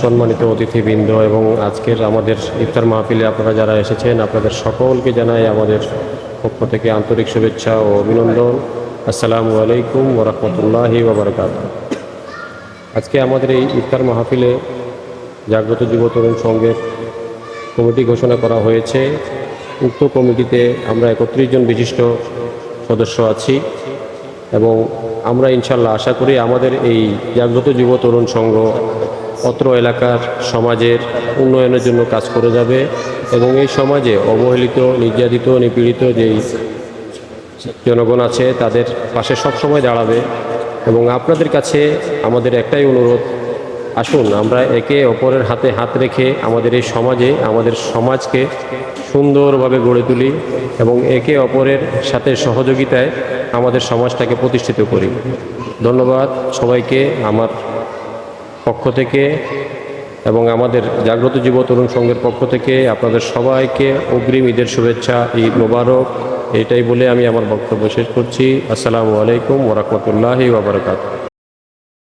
সম্মানিত অতিথিবৃন্দ এবং আজকের আমাদের ইফতার মাহফিলে আপনারা যারা এসেছেন, আপনাদের সকলকে জানাই আমাদের পক্ষ থেকে আন্তরিক শুভেচ্ছা ও অভিনন্দন। আসসালামু আলাইকুম ওরহমতুল্লাহি ওবরকাত আজকে আমাদের এই ইফতার মাহফিলে জাগ্রত যুব তরুণ সংঘের কমিটি ঘোষণা করা হয়েছে। উক্ত কমিটিতে আমরা একত্রিশ জন বিশিষ্ট সদস্য আছি এবং আমরা ইনশাল্লাহ আশা করি আমাদের এই জাগ্রত যুব তরুণ সংঘ অত্র এলাকার সমাজের উন্নয়নের জন্য কাজ করে যাবে এবং এই সমাজে অবহেলিত, নির্যাতিত, নিপীড়িত যেই জনগণ আছে, তাদের পাশে সবসময় দাঁড়াবে এবং আপনাদের কাছে আমাদের একটাই অনুরোধ, আসুন আমরা একে অপরের হাতে হাত রেখে আমাদের এই সমাজে, আমাদের সমাজকে সুন্দরভাবে গড়ে তুলি এবং একে অপরের সাথে সহযোগিতায় আমাদের সমাজটাকে প্রতিষ্ঠিত করি। ধন্যবাদ সবাইকে, আমার পক্ষ থেকে এবং আমাদের জাগ্রত যুব তরুণ সংঘের পক্ষ থেকে আপনাদের সবাইকে অগ্রিম ঈদের শুভেচ্ছা, ঈদ মোবারক। এটাই বলে আমি আমার বক্তব্য শেষ করছি। আসসালামু আলাইকুম ওরহমতুল্লাহি ওবরাকাতুহ